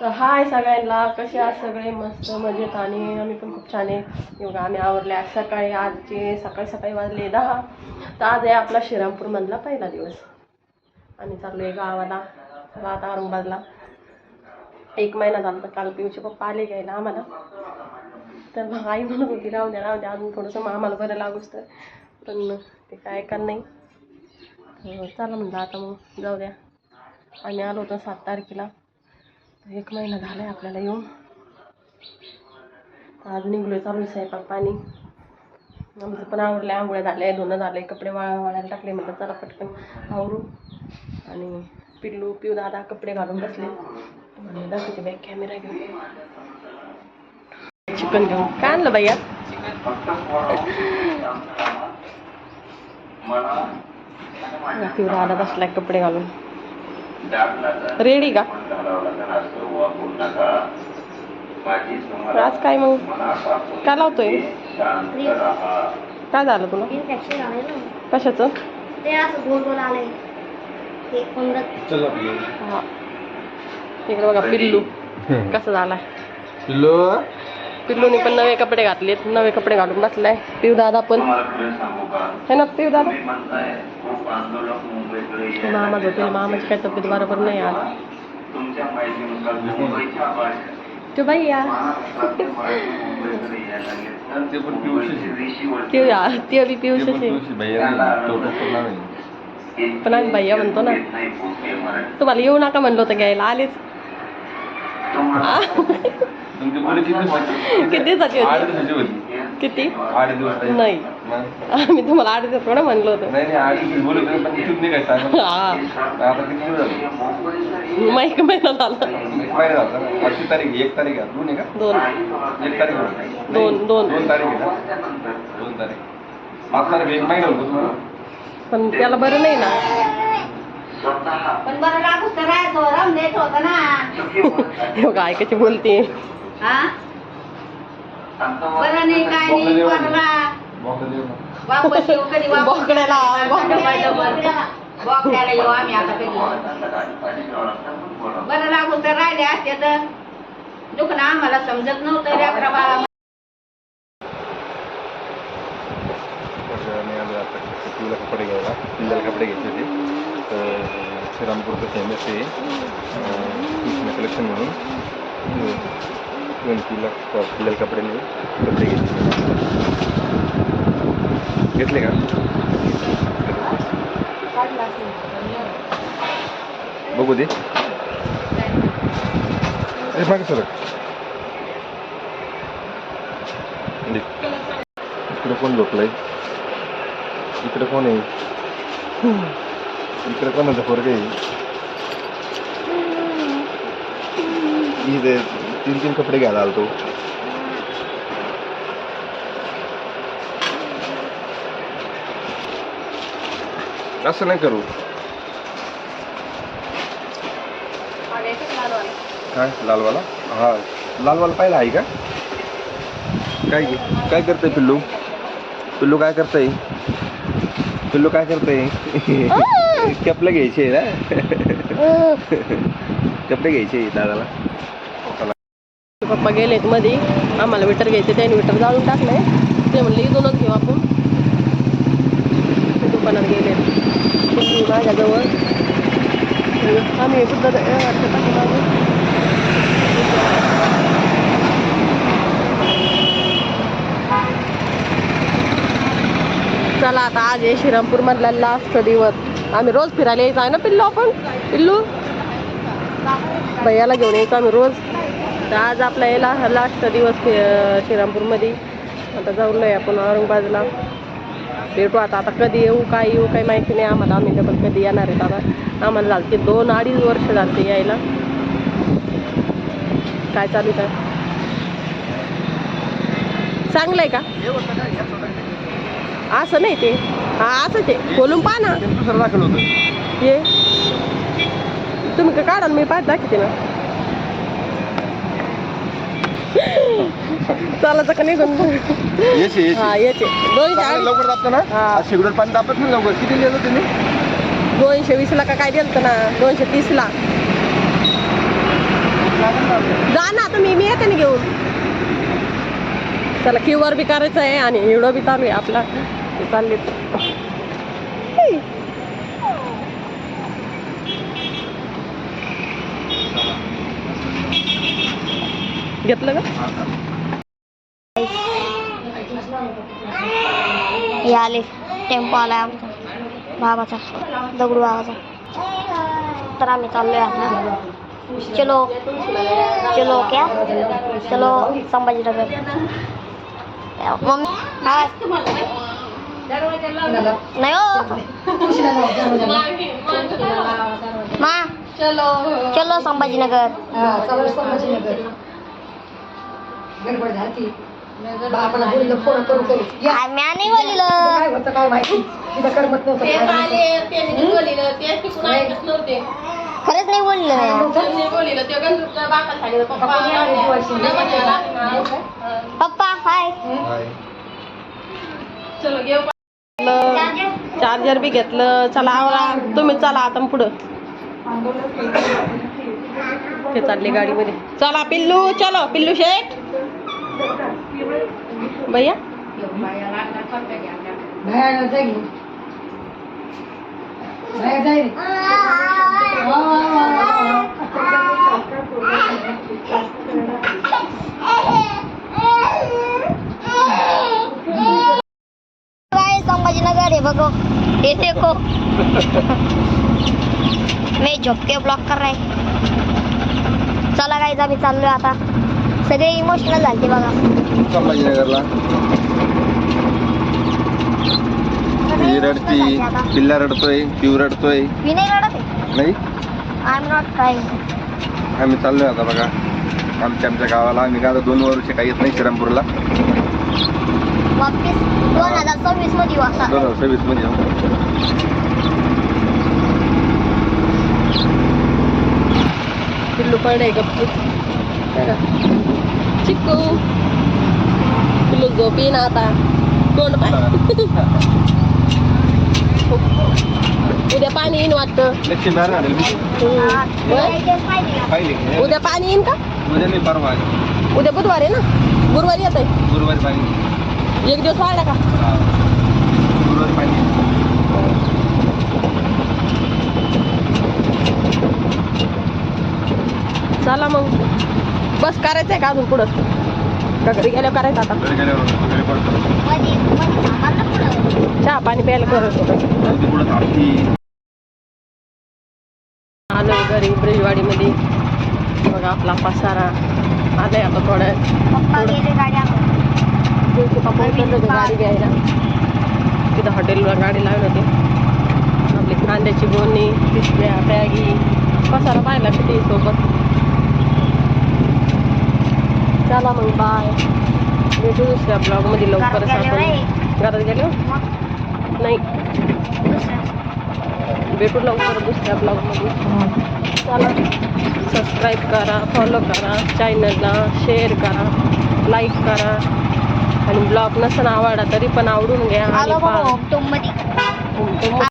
तर हाय सगळ्यांना कसे आहात सगळे? मस्त मजेत आणि आम्ही पण खूप छान आहे. योगा आम्ही आवरले आज सकाळी आजचे सकाळी सकाळी वाजले दहा तर आज आहे आपला श्रीरामपूरमधला पहिला दिवस. आम्ही चाललो आहे गावाला चला आता औरंगाबादला. एक महिना झाला तर काल पिऊचे पप्पा आले घ्यायला आम्हाला. तर मग आई म्हणत होती राहू द्या राहू द्या अजून थोडंसं मग आम्हाला बरं लागूच तर. पण ते काय का नाही. तर चला म्हणलं आता मग जाऊ द्या. आम्ही आलो होतो सात तारखेला. एक महिना झाला आहे आपल्याला येऊन. आज निघलो आहे चालू स्वयंपाक पाणी. आमचं पण आवडलं आंघोळ्या झाल्या धुणं झालं कपडे वाळा वाळायला टाकले म्हटलं चला पटकन आवरू. आणि पिल्लू पिऊ दादा कपडे घालून बसले. आणि दाखवते बाई कॅमेरा घेऊन चिकन घेऊन. काय आणलं बाई पिऊ दादा बसलाय कपडे घालून. रेडी का? आज काय मग? काय लावतोय? काय झालं तुला? कशाचं? ते असं गोल गोल आलंय. ते कोंबडत हा. इकडे बघा पिल्लू. कसं झालाय पिल्लू? पिल्लूने पण नवे कपडे घातलेत. नवे कपडे घालून बसलाय. पिऊ दादा पण है ना पिऊ दादा मामा झोपेल मामाची काय तब्येत बरोबर नाही आज तो बाई या. ते बी पडला नाही. पण आम्ही भैया म्हणतो ना. तुम्हाला येऊ नका म्हणलं होतं घ्यायला. आलेच. मुली किती होती? दिवसाची होती. किती? आठ दिवस नाही. नाही. मग? आम्ही तुम्हाला आठ दिवस थोडं म्हणलो होतं. नाही नाही आठ दिवस बोलत होते, पण चूक नाही काय सांग हा. आता किती दिवस झाले? मग एक महिना झाला. एक महिना झाला. ना? आजची तारीख आहे, एक तारीख आहे. दोन आहे का? दोन. एक तारीख आहे. दोन दोन. दोन तारीख आहे ना? दोन तारीख. पाच तारीख एक महिना होतो तुम्हाला पण त्याला बरं नाही ना. पण बरं लागूच तर होतं ना. हे बघा ऐकायची बोलते हा? बरं नाही काय नाही कोणाला. वापस येऊ कधी वापस. बोकड्याला, बोकड्याला. बोकड्याला येऊ आम्ही आता कधी. बरं लागून तर राहिले असते तर. दुखणं आम्हाला समजत नव्हतं आलो आता पिऊला कपडे घ्यायला पिल्ल्याला कपडे होते. तर श्रीरामपूरचं फेमस आहे कृष्ण कलेक्शन म्हणून. गणपतीला आपल्याला कपडे नाही? कपडे घेतले. घेतले का? बघू दे. ए मागे सर इकडे कोण झोपलंय? इकडे कोण आहे? इकडे कोणाचा फरक आहे? तीन तीन कपडे घ्यायला आलतो. असं नाही करू. काय? लालवाला? हा. लालवाला पाहिला आहे का? काय काय करतंय पिल्लू? पिल्लू काय करतंय? पिल्लू काय करतंय? कपडे घ्यायचे ना. कपडे घ्यायचे दादाला. पप्पा गेलेत मध्ये आम्हाला विटर घ्यायचे त्याने विटर जाळून टाकलंय. ते म्हणले इथूनच घेऊ आपण. दुकानात गेले माझ्याजवळ आम्ही सुद्धा चला आता आज आहे श्रीरामपूर मधला लास्ट दिवस. आम्ही रोज फिरायला यायचं. आहे ना पिल्लू आपण? पिल्लू? भैयाला घेऊन यायचं आम्ही रोज. तर आज आपला यायला हा लास्ट दिवस श्रीरामपूरमध्ये. आता जाऊन आहे आपण औरंगाबादला. भेटू आता आता कधी येऊ काय येऊ काही माहिती नाही आम्हाला. आम्ही डबल कधी येणार आहेत आता. आम्हाला झालते दोन अडीच वर्ष झालते यायला. काय चालू काय चांगलं आहे का? असं नाही ते. हा असंच आहे खोलून पहा ना. ये. तुम्ही का काढा ना, मी पाहत दाखवते ना. चालायचं का निघून हा येचे याचे दोनशे चांगलं अडीच. लवकर दाबतं ना? हा. आज शेगडीवर पाणी दाबत नाही लवकर. किती लिहिलं तुम्ही? दोनशे वीसला का काय दिलं ना? दोनशे तीसला जा ना तुम्ही मी येते ना घेऊन. चला क्यू आर बी करायचं आहे आणि व्हिडिओ बी चालू आहे आपला. ते चालले. घेतलं का? हे आले. टेम्पो आलाय आमचा. बाबाचा. दगडू बाबाचा. तर आम्ही चाललोय आता. चलो. चलो क्या? चलो संभाजीनगर. मम्मी. हाय नाही हो. मा. चलो चलो संभाजीनगर. गडबड झाली. बापाला बोललं फोन करू करू. या. आ, म्या नाही बोलिलं काय होतं माहिती? तिथं करमत नव्हतं माहिती. खरंच नाही बोललं सांगितलं पप्पा हाय. चार्जर बी घेतलं. चला आवरा. तुम्ही चला आता पुढं. ते चालले गाडीमध्ये. चला पिल्लू चलो. पिल्लू शेठ. भैया? बाहेर जाईल बाहेर जाईल संभाजीनगर आहे बघो हे देखो। मी झोपके ब्लॉक कर रहा है। चला काय आम्ही चाललोय आता सगळे इमोशनल झाले बघा. संभाजीनगरला ही रडती. पिल्ला रडतोय पिऊ रडतोय. मी नाही रडत आहे. नाही? आय एम नॉट क्राईंग आम्ही चाललोय आता बघा. आमच्या आमच्या गावाला. आम्ही गाव दोन वर्ष काही येत नाही श्रीरामपूरला. वापिस दोन हजार सव्वीसमध्ये दोन हजार सव्वीसमध्ये जाऊ. पिल्लू पडे गप्पू. चिक्कू पिल्लू झोपी ना आता तोंड पाय उद्या पाणी येईन वाटतं मी. उद्या पाणी येईन का उद्या नाही परवा. उद्या बुधवार आहे ना गुरुवारी येत आहे गुरुवारी पाणी एक दिवस वाढला का. गुरुवारी पाणी चला मग बस करायचंय का अजून पुढं? का घरी गेल्यावर करायचं आता? घरी गेल्यावर घरी पडतो. चहा पाणी प्यायला करत होतं. पुढं थांबती. आलो घरी ब्रिजवाडीमध्ये. बघा आपला पसारा आलाय आता थोडं पप्पा गेले गाडी आणून. तुमचे पप्पा उतरले होते गाडी घ्यायला. तिथं हॉटेलवर गाडी लावली होती. आपली कांद्याची गोणी पिशव्या बॅगी पसारा पाहिला किती सोबत. चला मग बाय भेटू दुसऱ्या ब्लॉगमध्ये लवकरच आपण घरात गेलो मग? नाही. भेटू लवकर दुसऱ्या ब्लॉगमध्ये चला. सबस्क्राईब करा फॉलो करा चॅनलला शेअर करा लाईक करा. आणि ब्लॉग नसन आवडला तरी पण आवडून घ्या.